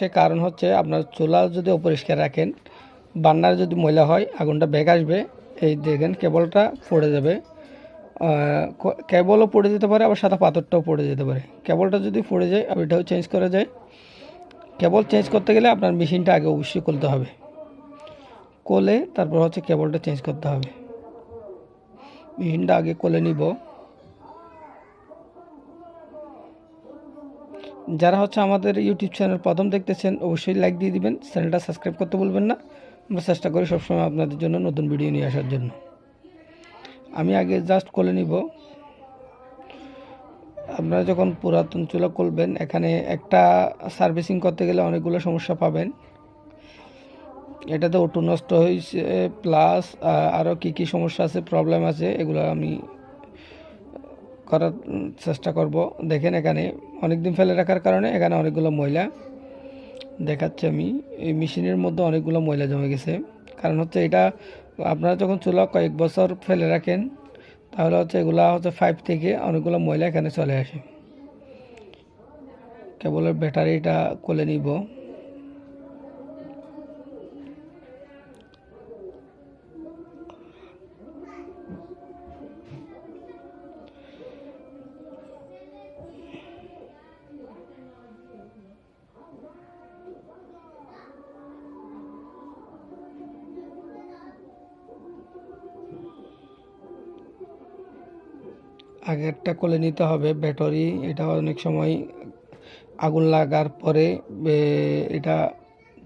সে কারণ হচ্ছে আপনার চুলা যদি অপরিষ্কার রাখেন, বান্নার যদি ময়লা হয়, আগুনটা বেগ আসবে, এই দেখেন কেবলটা পড়ে যাবে। কেবলও পড়ে যেতে পারে, আবার সাদা পাথরটাও পড়ে যেতে পারে। কেবলটা যদি পড়ে যায় আর এটাও চেঞ্জ করা যায়। কেবল চেঞ্জ করতে গেলে আপনার মেশিনটা আগে অবশ্যই খুলতে হবে। কোলে তারপর হচ্ছে কেবলটা চেঞ্জ করতে হবে। মেশিনটা আগে কোলে নিব। যারা হচ্ছে আমাদের ইউটিউব চ্যানেল প্রথম দেখতেছেন, অবশ্যই লাইক দিয়ে দিবেন। চ্যানেলটা সাবস্ক্রাইব করতে বলবেন না। আমরা চেষ্টা করি সবসময় আপনাদের জন্য নতুন ভিডিও নিয়ে আসার জন্য। আমি আগে জাস্ট করে নিব। আপনারা যখন পুরাতন চুলা করবেন এখানে একটা সার্ভিসিং করতে গেলে অনেকগুলো সমস্যা পাবেন। এটাতে ওটু নষ্ট হয়েছে প্লাস আরও কী কী সমস্যা আছে প্রবলেম আছে, এগুলো আমি করার চেষ্টা করব। দেখেন এখানে অনেক দিন ফেলে রাখার কারণে এখানে অনেকগুলো ময়লা দেখাচ্ছি আমি। এই মেশিনের মধ্যে অনেকগুলো ময়লা জমে গেছে। কারণ হচ্ছে এটা আপনারা যখন চুলা কয়েক বছর ফেলে রাখেন, তাহলে হচ্ছে এগুলা হচ্ছে ফাইভ থেকে অনেকগুলো ময়লা এখানে চলে আসে। কেবলের ব্যাটারিটা কোলে নিব। আগেরটা কোলে নিতে হবে, ব্যাটারি, এটা অনেক সময় আগুন লাগার পরে এটা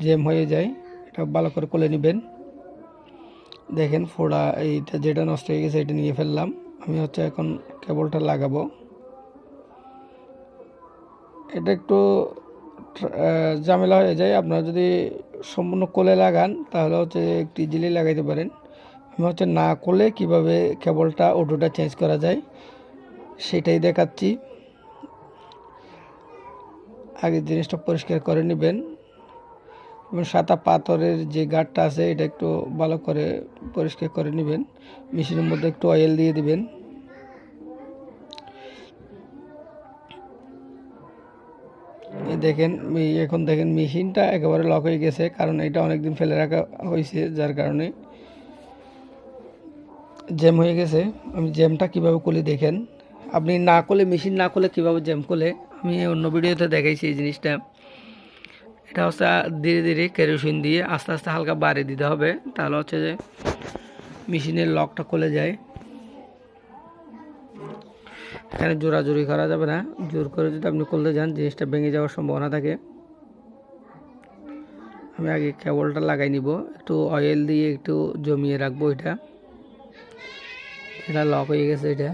জ্যাম হয়ে যায়, এটা ভালো করে কোলে নেবেন। দেখেন ফোড়া, এইটা যেটা নষ্ট হয়ে গেছে, এটা নিয়ে ফেললাম। আমি হচ্ছে এখন কেবলটা লাগাবো। এটা একটু ঝামেলা হয়ে যায়। আপনারা যদি সম্পূর্ণ কোলে লাগান, তাহলে হচ্ছে একটু ইজিলি লাগাইতে পারেন। আমি হচ্ছে না কোলে কীভাবে কেবলটা অটোটা চেঞ্জ করা যায় সেটাই দেখাচ্ছি। আগে জিনিসটা পরিষ্কার করে নেবেন। এবং সাদা পাথরের যে গাঠটা আছে, এটা একটু ভালো করে পরিষ্কার করে নেবেন। মেশিনের মধ্যে একটু অয়েল দিয়ে দিবেন। দেখেন এখন দেখেন মেশিনটা একেবারে লক হয়ে গেছে, কারণ এটা অনেকদিন ফেলে রাখা হয়েছে, যার কারণে জ্যাম হয়ে গেছে। আমি জ্যামটা কীভাবে খুলি দেখেন। আপনি না করলে মেশিন না করলে কীভাবে জ্যাম খুলে আমি অন্য ভিডিওতে দেখাইছি এই জিনিসটা। এটা হচ্ছে ধীরে ধীরে কেরোসিন দিয়ে আস্তে আস্তে হালকা বাড়িয়ে দিতে হবে। তাহলে হচ্ছে যে মেশিনের লকটা খুলে যায়। এখানে জোরাজুরি করা যাবে না। জোর করে যদি আপনি খুলতে যান, জিনিসটা ভেঙে যাওয়ার সম্ভাবনা থাকে। আমি আগে কেবলটা লাগাই নিব। একটু অয়েল দিয়ে একটু জমিয়ে রাখব এটা এটা লক হয়ে গেছে এটা।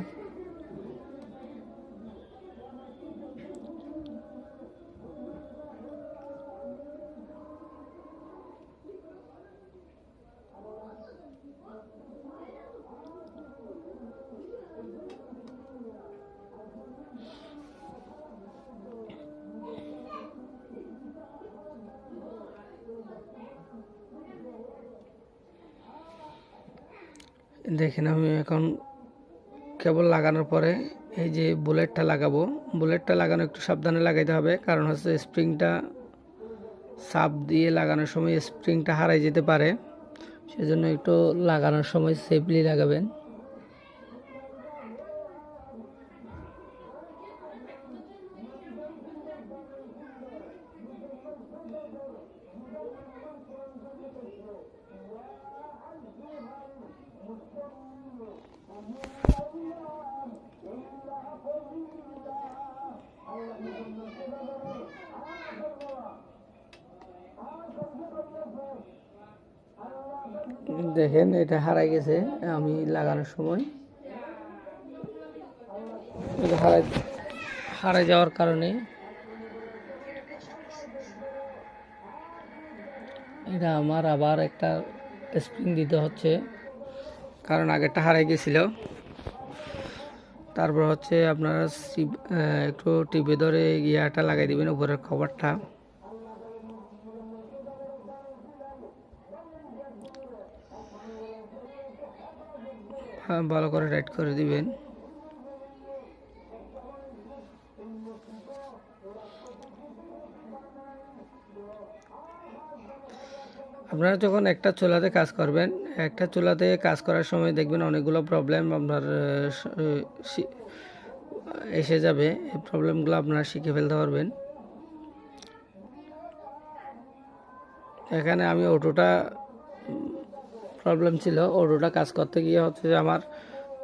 দেখেন, আমি এখন কেবল লাগানোর পরে এই যে বুলেটটা লাগাবো। বুলেটটা লাগানো একটু সাবধানে লাগাইতে হবে, কারণ হচ্ছে স্প্রিংটা সাপ দিয়ে লাগানোর সময় স্প্রিংটা হারাই যেতে পারে। সেজন্য একটু লাগানোর সময় সেফলি লাগাবেন। দেখেন, এটা হারাই গেছে, আমি লাগানোর সময়। এটা হারাই হারাই যাওয়ার কারণে। এটা আমার আবার একটা স্প্রিং দিতে হচ্ছে। কারণ আগেরটা হারাই গেছিল। তারপর হচ্ছে আপনারা একটু টিপে ধরে ইয়াটা লাগাই দিবেন উপরের কভারটা। ভালো করে টাইট করে দিবেন। আপনারা যখন একটা চুলাতে কাজ করবেন, একটা চুলাতে কাজ করার সময় দেখবেন অনেকগুলো প্রবলেম আপনার এসে যাবে। এই প্রবলেমগুলো আপনারা শিখে ফেলতে পারবেন। এখানে আমি অটোটা প্রবলেম ছিল। অটোটা কাজ করতে গিয়ে হচ্ছে যে আমার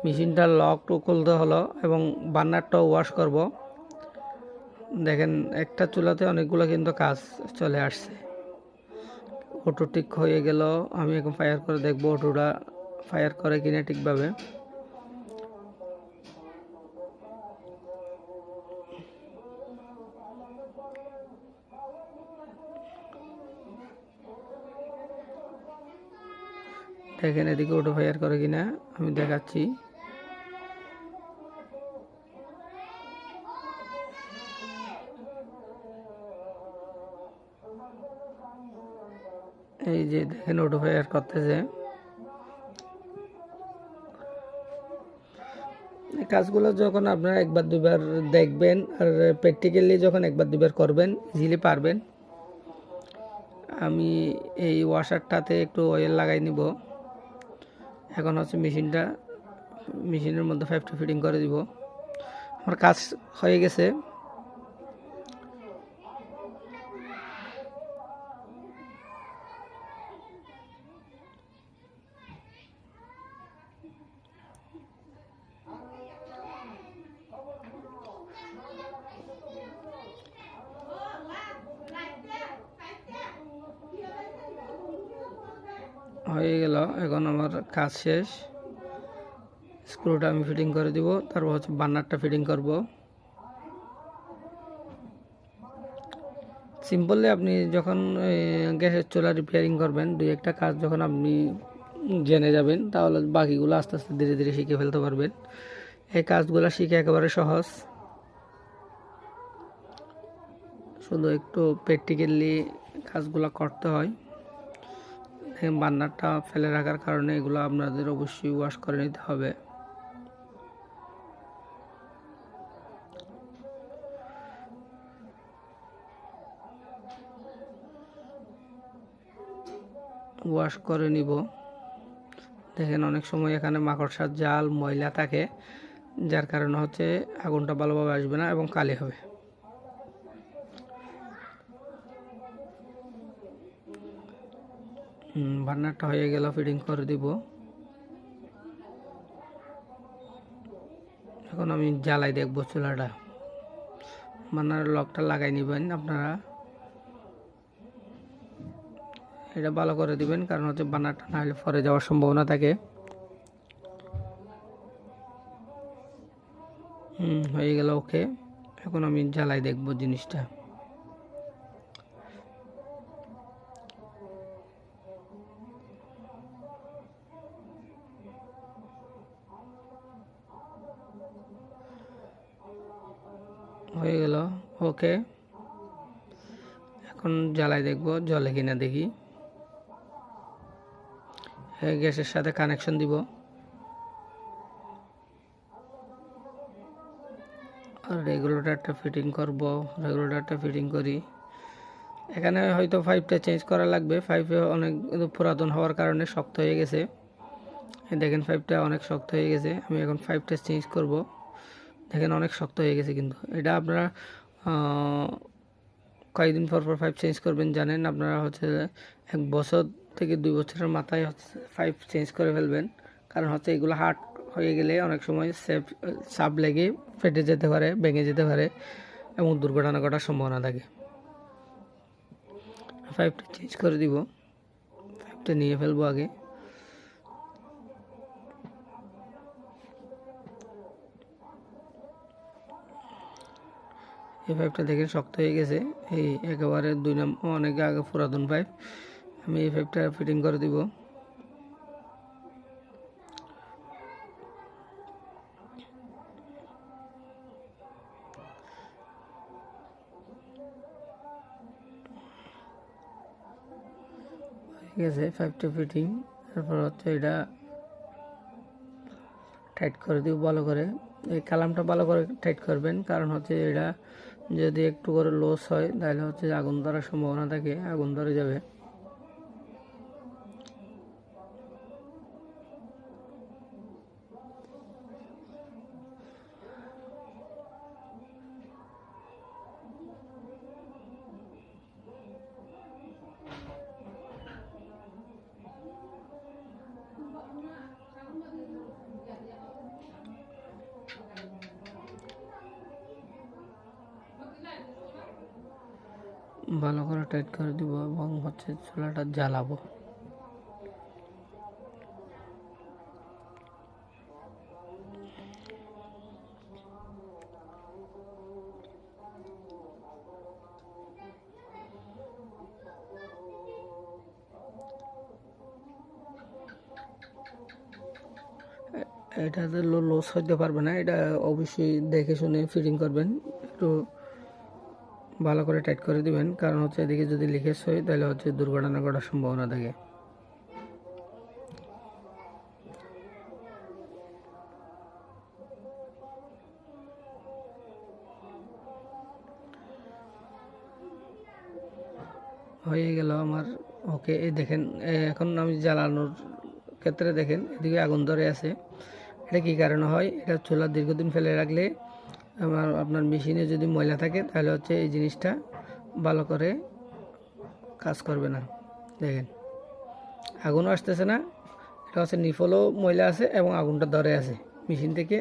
মেশিনটা লক টু খুলতে হলো এবং বার্নারটাও ওয়াশ করব। দেখেন, একটা চুলাতে অনেকগুলো কিন্তু কাজ চলে আসছে। অটো ঠিক হয়ে গেল, আমি এখন ফায়ার করে দেখব অটোটা ফায়ার করে কিনা ঠিকভাবে। দেখেন এদিকে অটো ফায়ার করে কিনা, আমি দেখাচ্ছি। যে দেখেন অটো ফায়ার করতেছে। কাজগুলো যখন আপনারা একবার দুবার দেখবেন আর প্র্যাকটিক্যালি যখন একবার দুবার করবেন ইজিলি পারবেন, আমি এই ওয়াশারটাতে একটু অয়েল লাগাই নিব। এখন হচ্ছে মেশিনটা, মেশিনের মধ্যে ফাইভটা ফিটিং করে দিব। আমার কাজ হয়ে গেছে। হয়ে গেল। এখন আমার কাজ শেষ। স্ক্রুটা আমি ফিটিং করে দিব। তারপর হচ্ছে বার্নারটা ফিটিং করব। সিম্পললি আপনি যখন গ্যাসের চুলা রিপেয়ারিং করবেন, দুই একটা কাজ যখন আপনি জেনে যাবেন, তাহলে বাকিগুলো আস্তে আস্তে ধীরে ধীরে শিখে ফেলতে পারবেন। এই কাজগুলো শিখে একেবারে সহজ। শুধু একটু প্র্যাকটিক্যালি কাজগুলো করতে হয়। বান্নারটা ফেলে রাখার কারণে এগুলো আপনাদের অবশ্যই ওয়াশ করে নিতে হবে। ওয়াশ করে নিব। দেখেন অনেক সময় এখানে মাকড়সার জাল, ময়লা থাকে, যার কারণে হচ্ছে আগুনটা ভালোভাবে আসবে না এবং কালি হবে। বার্নারটা হয়ে গেল ফিডিং করে দিব। এখন আমি জ্বালাই দেখব চুলাটা। বার্নার লকটা লাগাই নেবেন আপনারা। এটা ভালো করে দিবেন, কারণ হচ্ছে বার্নারটা না হলে পরে যাওয়ার সম্ভাবনা থাকে। হুম হয়ে গেল ওকে এখন আমি জ্বালাই দেখব জিনিসটা। হয়ে গেল, ওকে। এখন জ্বালাই দেখব, জলে কিনা দেখি। গ্যাসের সাথে কানেকশন দিব। আর রেগুলেটরটা ফিটিং করব রেগুলেটরটা ফিটিং করি। এখানে হয়তো পাইপটা চেঞ্জ করা লাগবে। পাইপে অনেক পুরাতন হওয়ার কারণে শক্ত হয়ে গেছে। দেখেন পাইপটা অনেক শক্ত হয়ে গেছে। আমি এখন পাইপটা চেঞ্জ করব। দেখেন অনেক শক্ত হয়ে গেছে কিন্তু। এটা আপনারা কয়েকদিন পর পর পাইপ চেঞ্জ করবেন, জানেন আপনারা হচ্ছে এক বছর থেকে দুই বছরের মাথায় হচ্ছে পাইপ চেঞ্জ করে ফেলবেন। কারণ হচ্ছে এগুলো হার্ড হয়ে গেলে অনেক সময় সেপ সাপ লেগে ফেটে যেতে পারে, ভেঙে যেতে পারে এবং দুর্ঘটনা ঘটার সম্ভাবনা থাকে। পাইপটা চেঞ্জ করে দিব। পাইপটা নিয়ে ফেলব আগে। এই পাইপটা দেখে শক্ত হয়ে গেছে। এই একেবারে দুই নম্বর অনেক আগে পুরাতন পাইপ আমি এই পাইপটা ফিটিং করে দিব। ঠিক আছে পাইপটা ফিটিং তারপর হচ্ছে এটা টাইট করে দিব ভালো করে। এই কালামটা ভালো করে টাইট করবেন, কারণ হচ্ছে এটা যদি একটু করে লস হয় তাহলে হচ্ছে আগুন ধরার সম্ভাবনা থাকে আগুন ধরে যাবে। ভালো করে টাইট করে দিব এবং হচ্ছে চুলাটা জ্বালাবো। এটাতে লস হইতে পারবে না, এটা অবশ্যই দেখে শুনে ফিটিং করবেন। একটু ভালো করে টাইট করে দিবেন, কারণ হচ্ছে এদিকে যদি লিকেজ হয়, তাহলে হচ্ছে দুর্ঘটনা ঘটার সম্ভাবনা থাকে। হয়ে গেল আমার, ওকে, এই দেখেন এখন আমি জ্বালানোর ক্ষেত্রে দেখেন, এদিকে আগুন ধরে আছে। এটা কী কারণে হয়? এটা চুলা দীর্ঘদিন ফেলে রাখলে আমার আপনার মেশিনে যদি ময়লা থাকে, তাহলে হচ্ছে এই জিনিসটা ভালো করে কাজ করবে না। দেখেন, আগুনও আসতেছে না। এটা হচ্ছে নিফলও ময়লা আছে এবং আগুনটা ধরে আছে। মেশিন থেকে